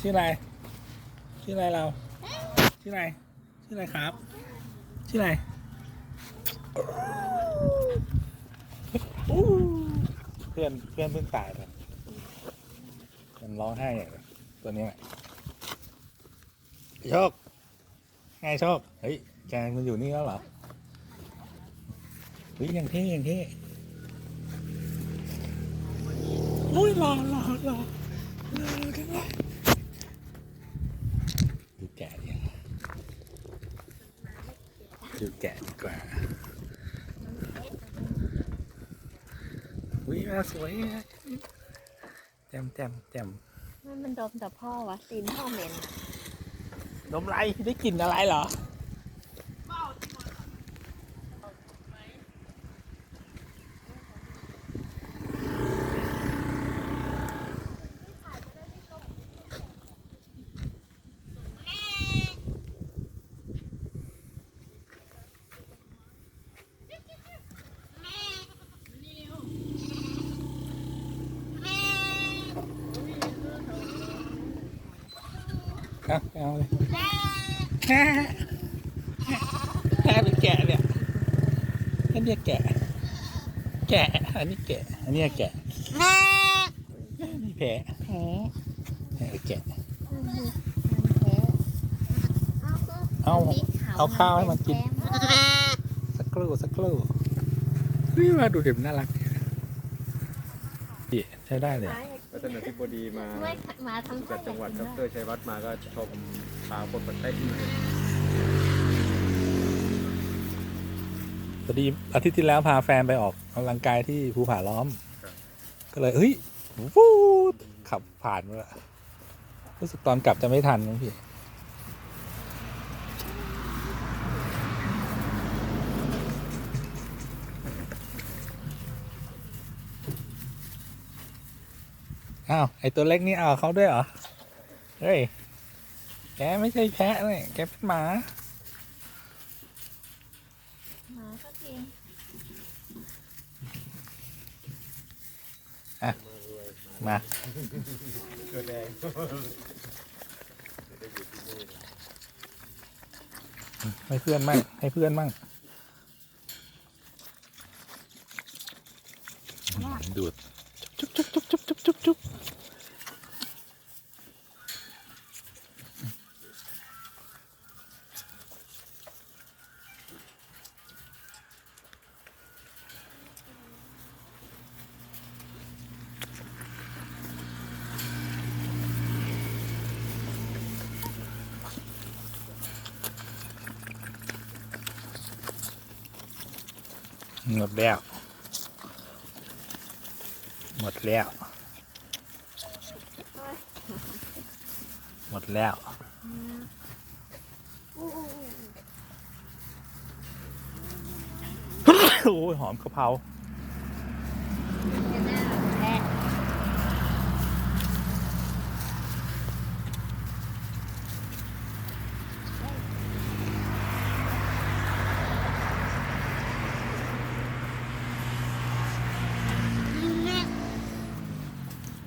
ชื่ออะไร ชื่ออะไรเรา ชื่ออะไร ชื่ออะไรครับ ชื่ออะไรอู้เพื่อนเพื่อนเพิ่งตายไปมันร้องไห้ใหญ่เลยตัวนี้แหละโชคไงโชคเฮ้ยแกมันอยู่นี่แล้วเหรอเฮ้ยยังเท่ยังเท่โอ้ยรอรอรอรอกันเลยดูแกะดิ ดูแกะดีกว่าอุ้ยมาสวยอะแจ่มแจ่มแจ่มมันมันดมแต่พ่อวะตีนพ่อเหม็นอะนมไรได้กลิ่นอะไรเหรอ เอาเอาเลยแค่แค่เป็นแกะเนี่ยอันเนี้ยแกะ แกะ อันนี้แกะ อันเนี้ยแกะนี่แผลแผลแผลแกะมันแผลเอา เอาข้าวให้มันกิน สักครู่สักครู่เฮ้ยมาดูเด็มน่ารักดี ใช้ได้เลยก็ท่านอธิบดีมาไม่มาทั้งจากจังหวัดดรชัยวัฒน์มาก็ชมปลาคนปัดเต้นเลยพอดีอาทิตย์ที่แล้วพาแฟนไปออกกำลังกายที่ภูผาล้อม ก็เลยเฮ้ยวูดขับผ่านมาละรู้สึกตอนกลับจะไม่ทันมั้งพี่ อ้าวไอตัวเล็กนี่เอาเขาด้วยเหรอ เฮ้ย แกไม่ใช่แพะเลยแกเป็นหมา หมาก็กินมาตัวแดงให้เพื่อนมั่งให้เพื่อนมั่งดูดจุ๊บจุ๊บจุ๊บจุ๊บจุ๊บจุ๊บ หมดแล้ว หมดแล้ว หมดแล้วโอ้ยหอมกะเพรา แผล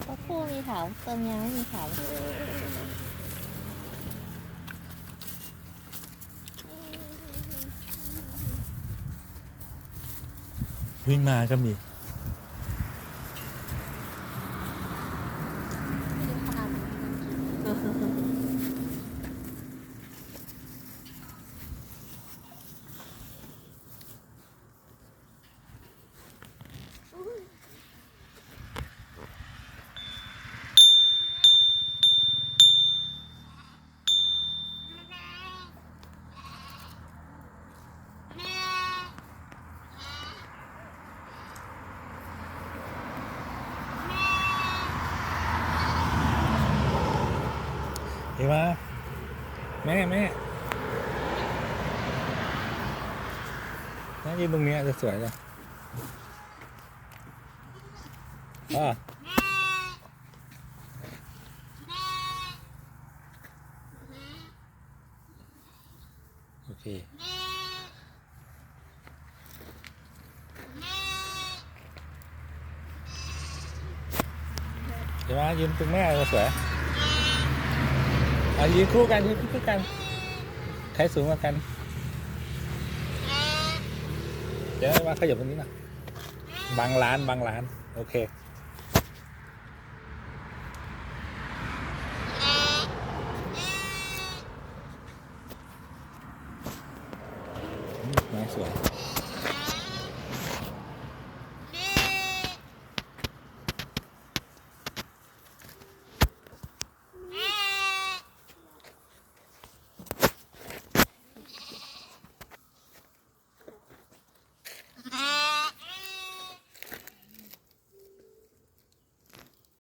ตัวผู้ มีเขาตัวเมียไม่มีเขาวิ่งมาก็มี เห็นไหมแม่แม่นั่งยืนตรงนี้จะสวยเลยอะโอเคเห็นไหมยืนตรงแม่จะสวย เอายืนคู่กันยืนคู่กัน ใครสูงกว่ากัน เดี๋ยวมาขยับตรงนี้หนะบางร้านบางร้าน โอเค